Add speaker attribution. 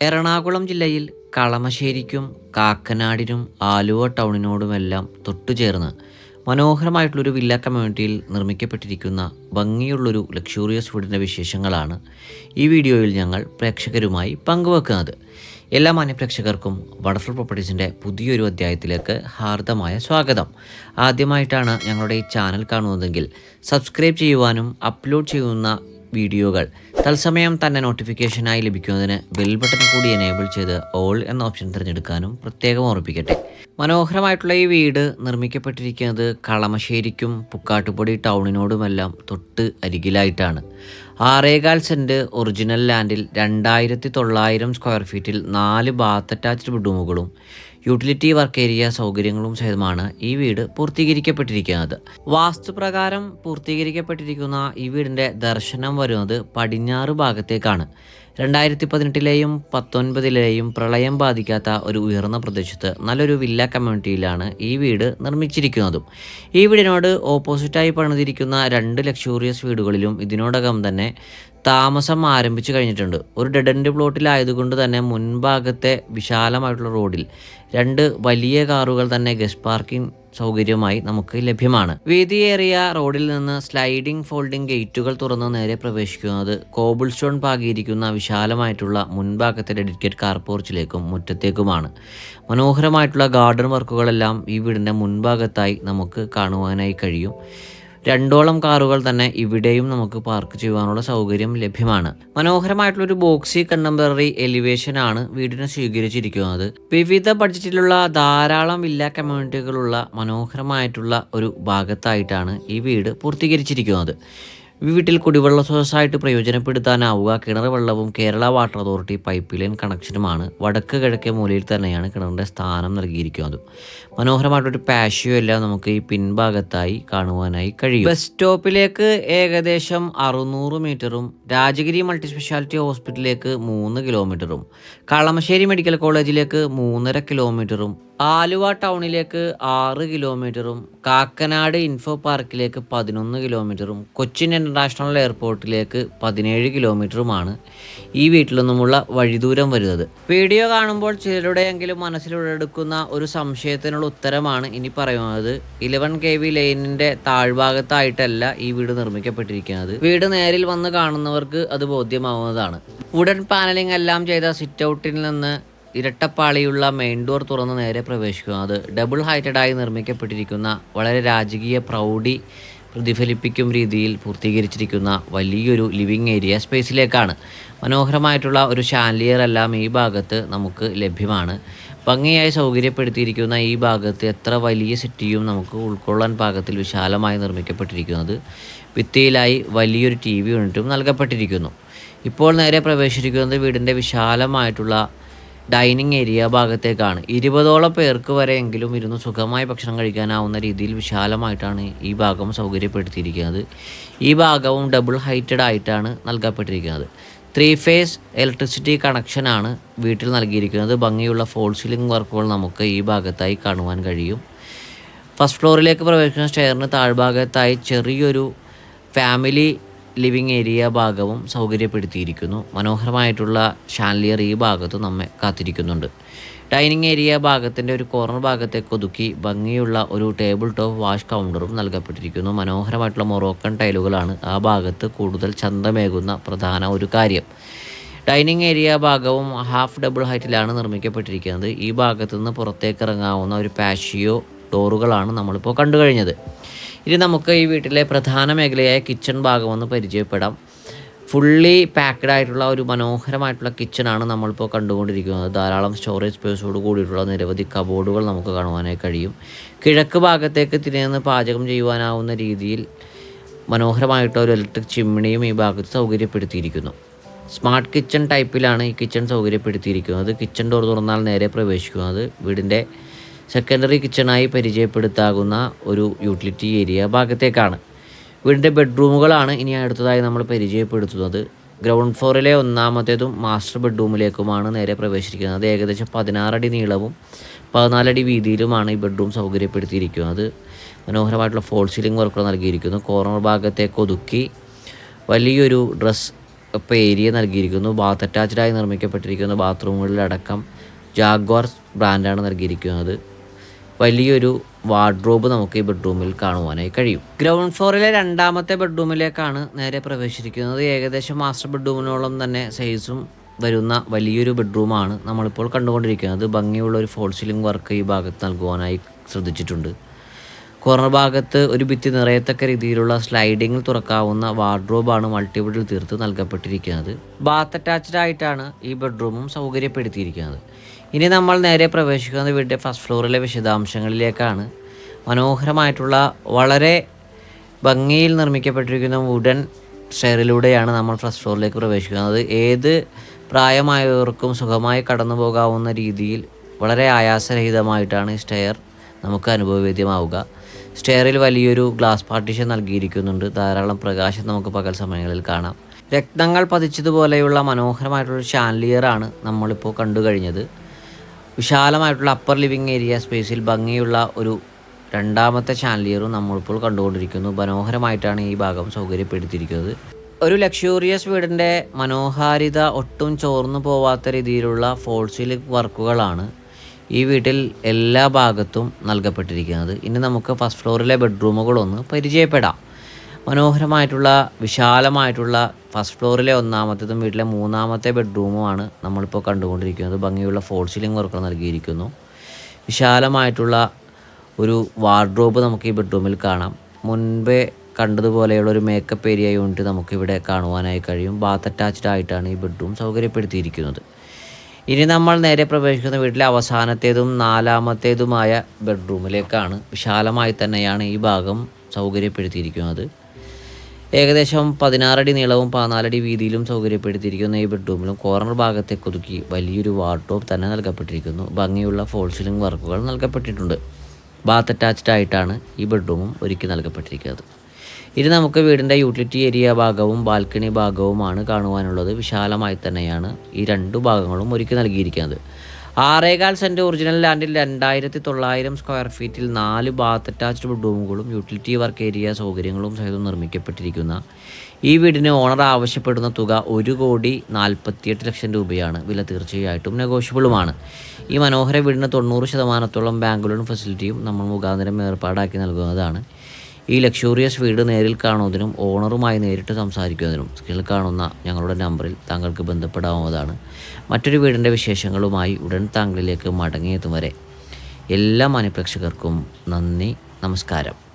Speaker 1: എറണാകുളം ജില്ലയിൽ കളമശ്ശേരിക്കും കാക്കനാടിനും ആലുവ ടൗണിനോടുമെല്ലാം തൊട്ടുചേർന്ന് മനോഹരമായിട്ടുള്ളൊരു വില്ല കമ്മ്യൂണിറ്റിയിൽ നിർമ്മിക്കപ്പെട്ടിരിക്കുന്ന ഭംഗിയുള്ളൊരു ലക്ഷൂറിയസ് വീടിന്റെ വിശേഷങ്ങളാണ് ഈ വീഡിയോയിൽ ഞങ്ങൾ പ്രേക്ഷകരുമായി പങ്കുവെക്കുന്നത്. എല്ലാ മാന്യപ്രേക്ഷകർക്കും വണ്ടർഫുൾ പ്രോപ്പർട്ടീസിന്റെ പുതിയൊരു അധ്യായത്തിലേക്ക് ഹാർദമായ സ്വാഗതം. ആദ്യമായിട്ടാണ് ഞങ്ങളുടെ ഈ ചാനൽ കാണുന്നതെങ്കിൽ സബ്സ്ക്രൈബ് ചെയ്യുവാനും അപ്ലോഡ് ചെയ്യുന്ന വീഡിയോകൾ. തത്സമയം തന്നെ നോട്ടിഫിക്കേഷനായി ലഭിക്കുന്നതിന് ബെൽ ബട്ടൺ കൂടി എനേബിൾ ചെയ്ത് ഓൾ എന്ന ഓപ്ഷൻ തിരഞ്ഞെടുക്കാനും പ്രത്യേകം ഓർപ്പിക്കട്ടെ മനോഹരമായിട്ടുള്ള ഈ വീട് നിർമ്മിക്കപ്പെട്ടിരിക്കുന്നത് കളമശ്ശേരിക്കും പുക്കാട്ടുപൊടി ടൗണിനോടുമെല്ലാം തൊട്ട് അരികിലായിട്ടാണ്. ആറേകാൽ സെന്റ് ഒറിജിനൽ ലാൻഡിൽ രണ്ടായിരത്തി തൊള്ളായിരം സ്ക്വയർ ഫീറ്റിൽ നാല് ബാത്ത് അറ്റാച്ച്ഡ് ബെഡ്റൂമുകളും യൂട്ടിലിറ്റി വർക്ക് ഏരിയ സൗകര്യങ്ങളും സഹിതമാണ് ഈ വീട് പൂർത്തീകരിക്കപ്പെട്ടിരിക്കുന്നത്. വാസ്തുപ്രകാരം പൂർത്തീകരിക്കപ്പെട്ടിരിക്കുന്ന ഈ വീടിന്റെ ദർശനം വരുന്നത് പടിഞ്ഞാറ് ഭാഗത്തേക്കാണ്. രണ്ടായിരത്തി പതിനെട്ടിലെയും പത്തൊൻപതിലെയും പ്രളയം ബാധിക്കാത്ത ഒരു ഉയർന്ന പ്രദേശത്ത് നല്ലൊരു വില്ല കമ്മ്യൂണിറ്റിയിലാണ് ഈ വീട് നിർമ്മിച്ചിരിക്കുന്നതും. ഈ വീടിനോട് ഓപ്പോസിറ്റായി പണിതിരിക്കുന്ന രണ്ട് ലക്ഷൂറിയസ് വീടുകളിലും ഇതിനോടകം തന്നെ താമസം ആരംഭിച്ചു കഴിഞ്ഞിട്ടുണ്ട്. ഒരു ഡെഡ് എൻഡ് പ്ലോട്ടിലായതുകൊണ്ട് തന്നെ മുൻഭാഗത്തെ വിശാലമായിട്ടുള്ള റോഡിൽ രണ്ട് വലിയ കാറുകൾ തന്നെ ഗസ്റ്റ് പാർക്കിംഗ് സൗകര്യമായി നമുക്ക് ലഭ്യമാണ്. വീതിയേറിയ റോഡിൽ നിന്ന് സ്ലൈഡിംഗ് ഫോൾഡിംഗ് ഗേറ്റുകൾ തുറന്ന് നേരെ പ്രവേശിക്കുന്നത് കോബിൾ സ്റ്റോൺ പാകിയിരിക്കുന്ന വിശാലമായിട്ടുള്ള മുൻഭാഗത്തെ ഡെഡിക്കേറ്റ് കാർ പോർച്ചിലേക്കും മുറ്റത്തേക്കുമാണ്. മനോഹരമായിട്ടുള്ള ഗാർഡൻ വർക്കുകളെല്ലാം ഈ വീടിന്റെ മുൻഭാഗത്തായി നമുക്ക് കാണുവാനായി കഴിയും. രണ്ടോളം കാറുകൾ തന്നെ ഇവിടെയും നമുക്ക് പാർക്ക് ചെയ്യുവാനുള്ള സൗകര്യം ലഭ്യമാണ്. മനോഹരമായിട്ടുള്ള ഒരു ബോക്സി കണ്ടംപററി എലിവേഷൻ ആണ് വീടിനെ സ്വീകരിച്ചിരിക്കുന്നത്. വിവിധ ബഡ്ജറ്റിലുള്ള ധാരാളം വില്ല കമ്മ്യൂണിറ്റികളുള്ള മനോഹരമായിട്ടുള്ള ഒരു ഭാഗത്തായിട്ടാണ് ഈ വീട് പൂർത്തീകരിച്ചിരിക്കുന്നത്. വീട്ടിൽ കുടിവെള്ള സ്രോതസ്സായിട്ട് പ്രയോജനപ്പെടുത്താനാവുക. കിണർ വെള്ളവും Kerala water authority pipe line കണക്ഷനുമാണ്. വടക്ക് കിഴക്കേ മൂലയിൽ തന്നെയാണ് കിണറിന്റെ സ്ഥാനം നൽകിയിരിക്കുന്നത്. മനോഹരമായിട്ടൊരു പാഷ്യോ എല്ലാം നമുക്ക് ഈ പിൻഭാഗത്തായി കാണുവാനായി കഴിയും. ബസ് സ്റ്റോപ്പിലേക്ക് ഏകദേശം അറുന്നൂറ് മീറ്ററും രാജഗിരി മൾട്ടി സ്പെഷ്യാലിറ്റി ഹോസ്പിറ്റലിലേക്ക് മൂന്ന് കിലോമീറ്ററും. കളമശ്ശേരി മെഡിക്കൽ കോളേജിലേക്ക് മൂന്നര കിലോമീറ്ററും ആലുവ ടൗണിലേക്ക് ആറ് കിലോമീറ്ററും കാക്കനാട് ഇൻഫോ പാർക്കിലേക്ക് പതിനൊന്ന് കിലോമീറ്ററും കൊച്ചിൻ ഇന്റർനാഷണൽ എയർപോർട്ടിലേക്ക് പതിനേഴ് കിലോമീറ്ററുമാണ് ഈ വീട്ടിൽ നിന്നുമുള്ള വഴിദൂരം വരുന്നത്. വീഡിയോ കാണുമ്പോൾ ചിലരുടെയെങ്കിലും മനസ്സിലുടെടുക്കുന്ന ഒരു സംശയത്തിനുള്ള ഉത്തരമാണ് ഇനി പറയുന്നത്. ഇലവൻ കെ വി ലൈനിന്റെ താഴ്ഭാഗത്തായിട്ടല്ല ഈ വീട് നിർമ്മിക്കപ്പെട്ടിരിക്കുന്നത്. വീട് നേരിൽ വന്ന് കാണുന്നവർക്ക് അത് ബോധ്യമാവുന്നതാണ്. വുഡൻ പാനലിംഗ് എല്ലാം ചെയ്ത സിറ്റ് ഔട്ടിൽ നിന്ന് ഇരട്ടപ്പാളിയുള്ള മെയിൻ ഡോർ തുറന്ന് നേരെ പ്രവേശിക്കുക അത് ഡബിൾ ഹൈറ്റഡായി നിർമ്മിക്കപ്പെട്ടിരിക്കുന്ന വളരെ രാജകീയ പ്രൗഢി പ്രതിഫലിപ്പിക്കും രീതിയിൽ പൂർത്തീകരിച്ചിരിക്കുന്ന വലിയൊരു ലിവിങ് ഏരിയ സ്പേസിലേക്കാണ്. മനോഹരമായിട്ടുള്ള ഒരു ഷാൻലിയർ എല്ലാം ഈ ഭാഗത്ത് നമുക്ക് ലഭ്യമാണ്. ഭംഗിയായി സൗകര്യപ്പെടുത്തിയിരിക്കുന്ന ഈ ഭാഗത്ത് എത്ര വലിയ സിറ്റിയും നമുക്ക് ഉൾക്കൊള്ളാൻ പാകത്തിൽ വിശാലമായി നിർമ്മിക്കപ്പെട്ടിരിക്കുന്നത്. ഭിത്തിയിലായി വലിയൊരു ടി വി യൂണിറ്റും നൽകപ്പെട്ടിരിക്കുന്നു. ഇപ്പോൾ നേരെ പ്രവേശിച്ചിരിക്കുന്നത് വീടിന്റെ വിശാലമായിട്ടുള്ള ഡൈനിങ് ഏരിയ ഭാഗത്തേക്കാണ്. ഇരുപതോളം പേർക്ക് വരെയെങ്കിലും ഇരുന്ന് സുഖമായി ഭക്ഷണം കഴിക്കാനാവുന്ന രീതിയിൽ വിശാലമായിട്ടാണ് ഈ ഭാഗം സൗകര്യപ്പെടുത്തിയിരിക്കുന്നത്. ഈ ഭാഗവും ഡബിൾ ഹൈറ്റഡ് ആയിട്ടാണ് നൽകപ്പെട്ടിരിക്കുന്നത്. ത്രീ ഫേസ് ഇലക്ട്രിസിറ്റി കണക്ഷനാണ് വീട്ടിൽ നൽകിയിരിക്കുന്നത്. ഭംഗിയുള്ള ഫോൾ സീലിംഗ് വർക്കുകൾ നമുക്ക് ഈ ഭാഗത്തായി കാണുവാൻ കഴിയും. ഫസ്റ്റ് ഫ്ലോറിലേക്ക് പ്രവേശിക്കുന്ന സ്റ്റെയറിന് താഴ്ഭാഗത്തായി ചെറിയൊരു ഫാമിലി ലിവിങ് ഏരിയ ഭാഗവും സൗകര്യപ്പെടുത്തിയിരിക്കുന്നു. മനോഹരമായിട്ടുള്ള ഷാൻലിയർ ഈ ഭാഗത്ത് നമ്മെ കാത്തിരിക്കുന്നുണ്ട്. ഡൈനിങ് ഏരിയ ഭാഗത്തിന്റെ ഒരു കോർണർ ഭാഗത്തേക്ക് ഒതുക്കി ഭംഗിയുള്ള ഒരു ടേബിൾ ടോപ്പ് വാഷ് കൗണ്ടറും നൽകപ്പെട്ടിരിക്കുന്നു. മനോഹരമായിട്ടുള്ള മൊറോക്കൻ ടൈലുകളാണ് ആ ഭാഗത്ത് കൂടുതൽ ചന്തമേകുന്ന പ്രധാന ഒരു കാര്യം. ഡൈനിങ് ഏരിയ ഭാഗവും ഹാഫ് ഡബിൾ ഹൈറ്റിലാണ് നിർമ്മിക്കപ്പെട്ടിരിക്കുന്നത്. ഈ ഭാഗത്തു നിന്ന് പുറത്തേക്ക് ഇറങ്ങാവുന്ന ഒരു പാഷിയോ ഡോറുകളാണ് നമ്മളിപ്പോൾ കണ്ടു കഴിഞ്ഞത്. ഇനി നമുക്ക് ഈ വീട്ടിലെ പ്രധാന മേഖലയായ കിച്ചൺ ഭാഗം ഒന്ന് പരിചയപ്പെടാം. ഫുള്ളി പാക്ക്ഡ് ആയിട്ടുള്ള ഒരു മനോഹരമായിട്ടുള്ള കിച്ചണാണ് നമ്മളിപ്പോൾ കണ്ടുകൊണ്ടിരിക്കുന്നത്. ധാരാളം സ്റ്റോറേജ് സ്പേസോട് കൂടിയിട്ടുള്ള നിരവധി കബോർഡുകൾ നമുക്ക് കാണുവാനായി കഴിയും. കിഴക്ക് ഭാഗത്തേക്ക് തിരിഞ്ഞ് പാചകം ചെയ്യുവാനാവുന്ന രീതിയിൽ മനോഹരമായിട്ടുള്ള ഒരു ഇലക്ട്രിക് ചിമ്മിണിയും ഈ ഭാഗത്ത് സൗകര്യപ്പെടുത്തിയിരിക്കുന്നു. സ്മാർട്ട് കിച്ചൺ ടൈപ്പിലാണ് ഈ കിച്ചൺ സൗകര്യപ്പെടുത്തിയിരിക്കുന്നത്. കിച്ചൺ ഡോർ തുറന്നാൽ നേരെ പ്രവേശിക്കുന്നത്. വീടിന്റെ സെക്കൻഡറി കിച്ചണായി പരിചയപ്പെടുത്താകുന്ന ഒരു യൂട്ടിലിറ്റി ഏരിയ ഭാഗത്തേക്കാണ്. വീടിന്റെ ബെഡ്റൂമുകളാണ് ഇനി അടുത്തതായി നമ്മൾ പരിചയപ്പെടുത്തുന്നത്. ഗ്രൗണ്ട് ഫ്ലോറിലെ ഒന്നാമത്തേതും മാസ്റ്റർ ബെഡ്റൂമിലേക്കുമാണ് നേരെ പ്രവേശിക്കുന്നത്. ഏകദേശം പതിനാറടി നീളവും പതിനാലടി വീതിയിലുമാണ് ഈ ബെഡ്റൂം സൗകര്യപ്പെടുത്തിയിരിക്കുന്നത്. മനോഹരമായിട്ടുള്ള ഫോൾ സീലിംഗ് വർക്കുകൾ നൽകിയിരിക്കുന്നു. കോർണർ ഭാഗത്തെ ഒതുക്കി വലിയൊരു ഡ്രസ് ഇപ്പോൾ ഏരിയ നൽകിയിരിക്കുന്നു. ബാത്ത് അറ്റാച്ച്ഡായി നിർമ്മിക്കപ്പെട്ടിരിക്കുന്ന. ബാത്റൂമുകളിലടക്കം ജാഗ്വാർ ബ്രാൻഡാണ് നൽകിയിരിക്കുന്നത്. വലിയൊരു വാർഡ്രോബ് നമുക്ക് ഈ ബെഡ്റൂമിൽ കാണുവാനായി കഴിയും. ഗ്രൗണ്ട് ഫ്ലോറിലെ രണ്ടാമത്തെ ബെഡ്റൂമിലേക്കാണ് നേരെ പ്രവേശിച്ചിരിക്കുന്നത്. ഏകദേശം മാസ്റ്റർ ബെഡ്റൂമിനോളം തന്നെ സൈസും വരുന്ന വലിയൊരു ബെഡ്റൂമാണ് നമ്മളിപ്പോൾ കണ്ടുകൊണ്ടിരിക്കുന്നത്. ഭംഗിയുള്ള ഒരു ഫോൾ സീലിംഗ് വർക്ക് ഈ ഭാഗത്ത് നൽകുവാനായി ശ്രദ്ധിച്ചിട്ടുണ്ട്. കോർണർ ഭാഗത്ത് ഒരു ഭിത്തി നിറയത്തക്ക രീതിയിലുള്ള സ്ലൈഡിങ്ങിൽ തുറക്കാവുന്ന വാർഡ്രോബാണ് മൾട്ടിപ്പിളിൽ തീർത്ത് നൽകപ്പെട്ടിരിക്കുന്നത്. ബാത്ത് അറ്റാച്ച്ഡ് ആയിട്ടാണ് ഈ ബെഡ്റൂമും സൗകര്യപ്പെടുത്തിയിരിക്കുന്നത്. ഇനി നമ്മൾ നേരെ പ്രവേശിക്കുന്നത് വീടിന്റെ ഫസ്റ്റ് ഫ്ലോറിലെ വിശദാംശങ്ങളിലേക്കാണ്. മനോഹരമായിട്ടുള്ള വളരെ ഭംഗിയിൽ നിർമ്മിക്കപ്പെട്ടിരിക്കുന്ന വുഡൻ സ്റ്റെയറിലൂടെയാണ് നമ്മൾ ഫസ്റ്റ് ഫ്ലോറിലേക്ക് പ്രവേശിക്കുന്നത്. ഏത് പ്രായമായവർക്കും സുഖമായി കടന്നു പോകാവുന്ന രീതിയിൽ വളരെ ആയാസരഹിതമായിട്ടാണ് ഈ സ്റ്റെയർ നമുക്ക് അനുഭവവേദ്യമാവുക. സ്റ്റെയറിൽ വലിയൊരു ഗ്ലാസ് പാർട്ടീഷൻ നൽകിയിരിക്കുന്നുണ്ട്. ധാരാളം പ്രകാശം നമുക്ക് പകൽ സമയങ്ങളിൽ കാണാം. രത്നങ്ങൾ പതിച്ചതുപോലെയുള്ള മനോഹരമായിട്ടുള്ള ഷാൻലിയറാണ് നമ്മളിപ്പോൾ കണ്ടു കഴിഞ്ഞത് വിശാലമായിട്ടുള്ള അപ്പർ ലിവിങ് ഏരിയ സ്പേസിൽ ഭംഗിയുള്ള ഒരു രണ്ടാമത്തെ ചാൻലിയറും നമ്മളിപ്പോൾ കണ്ടുകൊണ്ടിരിക്കുന്നു. മനോഹരമായിട്ടാണ് ഈ ഭാഗം സൗകര്യപ്പെടുത്തിയിരിക്കുന്നത്. ഒരു ലക്ഷൂറിയസ് വീടിന്റെ മനോഹാരിത ഒട്ടും ചോർന്നു പോവാത്ത രീതിയിലുള്ള ഫോൾസിൽ വർക്കുകളാണ് ഈ വീട്ടിൽ എല്ലാ ഭാഗത്തും നൽകപ്പെട്ടിരിക്കുന്നത്. ഇനി നമുക്ക് ഫസ്റ്റ് ഫ്ലോറിലെ ബെഡ്റൂമുകളൊന്ന് പരിചയപ്പെടാം. മനോഹരമായിട്ടുള്ള വിശാലമായിട്ടുള്ള ഫസ്റ്റ് ഫ്ലോറിലെ ഒന്നാമത്തേതും വീട്ടിലെ മൂന്നാമത്തെ ബെഡ്റൂമുമാണ് നമ്മളിപ്പോൾ കണ്ടുകൊണ്ടിരിക്കുന്നത്. ഭംഗിയുള്ള ഫോൾ സീലിംഗ് വർക്കുകൾ നൽകിയിരിക്കുന്നു. വിശാലമായിട്ടുള്ള ഒരു വാർഡ്രോബ് നമുക്ക് ഈ ബെഡ്റൂമിൽ കാണാം. മുൻപേ കണ്ടതുപോലെയുള്ള ഒരു മേക്കപ്പ് ഏരിയ യൂണിറ്റ് നമുക്കിവിടെ കാണുവാനായി കഴിയും. ബാത്ത് അറ്റാച്ച്ഡ് ആയിട്ടാണ് ഈ ബെഡ്റൂം സൗകര്യപ്പെടുത്തിയിരിക്കുന്നത്. ഇനി നമ്മൾ നേരെ പ്രവേശിക്കുന്ന വീട്ടിലെ അവസാനത്തേതും നാലാമത്തേതുമായ ബെഡ്റൂമിലേക്കാണ് വിശാലമായി തന്നെയാണ് ഈ ഭാഗം സൗകര്യപ്പെടുത്തിയിരിക്കുന്നത്. ഏകദേശം പതിനാറടി നീളവും പതിനാലടി വീതിയിലും സൗകര്യപ്പെടുത്തിയിരിക്കുന്ന. ഈ ബെഡ്റൂമിലും കോർണർ ഭാഗത്തെ കുതുക്കി വലിയൊരു വാർഡ്രോബ് തന്നെ നൽകപ്പെട്ടിരിക്കുന്നു. ഭംഗിയുള്ള ഫോൾ സീലിംഗ് വർക്കുകൾ നൽകപ്പെട്ടിട്ടുണ്ട്. ബാത്ത് അറ്റാച്ച്ഡ് ആയിട്ടാണ് ഈ ബെഡ്റൂമും ഒരുക്കി നൽകപ്പെട്ടിരിക്കുന്നത്. ഇനി നമുക്ക് വീടിന്റെ യൂട്ടിലിറ്റി ഏരിയ ഭാഗവും ബാൽക്കണി ഭാഗവുമാണ് കാണുവാനുള്ളത്. വിശാലമായി തന്നെയാണ് ഈ രണ്ടു ഭാഗങ്ങളും ഒരുക്കി നൽകിയിരിക്കുന്നത്. ആറേകാൽ സെന്റ് ഒറിജിനൽ ലാൻഡിൽ രണ്ടായിരത്തി തൊള്ളായിരം സ്ക്വയർ ഫീറ്റിൽ നാല് ബാത്ത് അറ്റാച്ച്ഡ് ബെഡ്റൂമുകളും യൂട്ടിലിറ്റി വർക്ക് ഏരിയ സൗകര്യങ്ങളും സഹിതം നിർമ്മിക്കപ്പെട്ടിരിക്കുന്ന ഈ വീടിന് ഓണർ ആവശ്യപ്പെടുന്ന തുക ഒരു കോടി നാൽപ്പത്തിയെട്ട് ലക്ഷം രൂപയാണ്. വില തീർച്ചയായിട്ടും നെഗോഷ്യബിളുമാണ് ഈ മനോഹര വീടിന് തൊണ്ണൂറ് ശതമാനത്തോളം ബാങ്ക് ലോൺ ഫെസിലിറ്റിയും നമ്മൾ മുഖാന്തരം ഏർപ്പാടാക്കി നൽകുന്നതാണ്. ഈ ലക്ഷൂറിയസ് വീട് നേരിൽ കാണുന്നതിനും ഓണറുമായി നേരിട്ട് സംസാരിക്കുന്നതിനും സ്കിൽ കാണുന്ന ഞങ്ങളുടെ നമ്പറിൽ താങ്കൾക്ക് ബന്ധപ്പെടാവുന്നതാണ്. മറ്റൊരു വീടിന്റെ വിശേഷങ്ങളുമായി ഉടൻ താങ്കളിലേക്ക് മടങ്ങിയെത്തും വരെ എല്ലാ മാന്യപ്രേക്ഷകർക്കും നന്ദി നമസ്കാരം.